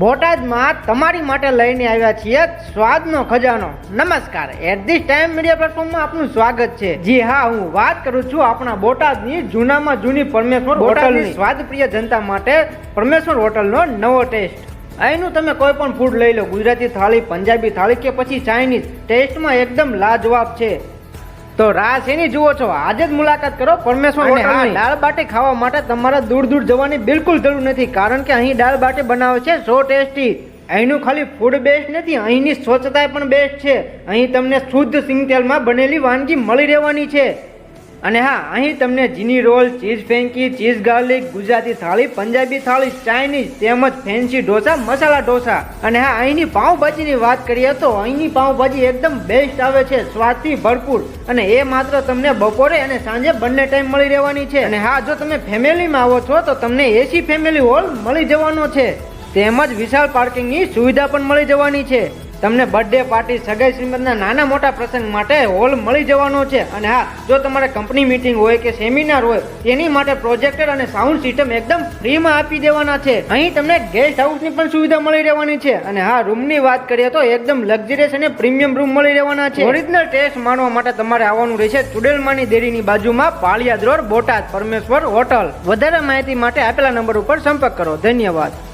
બોટાદમાં તમારી માટે લઈને આવ્યા છીએ સ્વાદનો ખજાનો. નમસ્કાર. એટ ધીસ ટાઈમ મીડિયા પ્લેટફોર્મમાં આપનું સ્વાગત છે. જી હા હું વાત કરું છું આપણા બોટાદની જૂનામાં જૂની પરમેશ્વર હોટલની સ્વાદપ્રિય જનતા માટે પરમેશ્વર હોટલનો નવો ટેસ્ટ. અહીંનું તમે કોઈ પણ ફૂડ લઈ લો ગુજરાતી થાળી પંજાબી થાળી કે પછી ચાઇનીઝ ટેસ્ટમાં એકદમ લાજવાબ છે. તો રાહ શેની જુઓ છો? આજે જ મુલાકાત કરો પરમેશ્વર હોટલની દાળ બાટી ખાવા માટે તમારે દૂર દૂર જવાની બિલકુલ જરૂર નથી કારણ કે અહીં દાળ બાટી બનાવે છે સો ટેસ્ટી. અહીંનું ખાલી ફૂડ બેસ્ટ નથી અહીંની સ્વચ્છતા પણ બેસ્ટ છે. અહીં તમને શુદ્ધ સિંગતેલમાં બનેલી વાનગી મળી રહેવાની છે. અને હા, અહીં તમને જીની roll, cheese frankie, cheese garlic, Gujarati thali, Punjabi thali, Chinese, તેમજ ફેન્સી ઢોસા, મસાલા ઢોસા. અને હા, અહીંની પાઉંભાજીની વાત કરીએ તો અહીંની પાઉંભાજી એકદમ બેસ્ટ આવે છે, સ્વાદથી ભરપૂર. અને એ માત્ર તમને બપોરે અને સાંજે બંને ટાઈમ મળી રહેવાની છે. અને હા, જો તમે ફેમિલીમાં આવો છો, તો તમને એસી ફેમિલી હોલ મળી જવાનો છે. તેમજ વિશાળ પાર્કિંગની સુવિધા પણ મળી જવાની છે. તમને બર્થડે પાર્ટી સગાઈ શ્રીમદના નાના મોટા પ્રસંગ માટે હોલ મળી જવાનો છે. અને હા, જો તમારે કંપની મીટિંગ હોય કે સેમિનાર હોય, તેની માટે પ્રોજેક્ટર અને સાઉન્ડ સિસ્ટમ એકદમ ફ્રીમાં આપી દેવાના છે. અહીં તમને ગેસ્ટ હાઉસની પણ સુવિધા મળી રહેવાની છે. અને હા રૂમની વાત કરીએ તો એકદમ લક્ઝરિયસ અને પ્રીમિયમ રૂમ મળી રહેવાના છે. ઓરિજિનલ ટેસ્ટ માણવા માટે તમારે આવવાનું રહેશે ચુડેલમાની દેરીની બાજુમાં પાળિયાદ રોડ બોટાદ પરમેશ્વર હોટલ વધારે માહિતી માટે આપેલા નંબર ઉપર સંપર્ક કરો. ધન્યવાદ.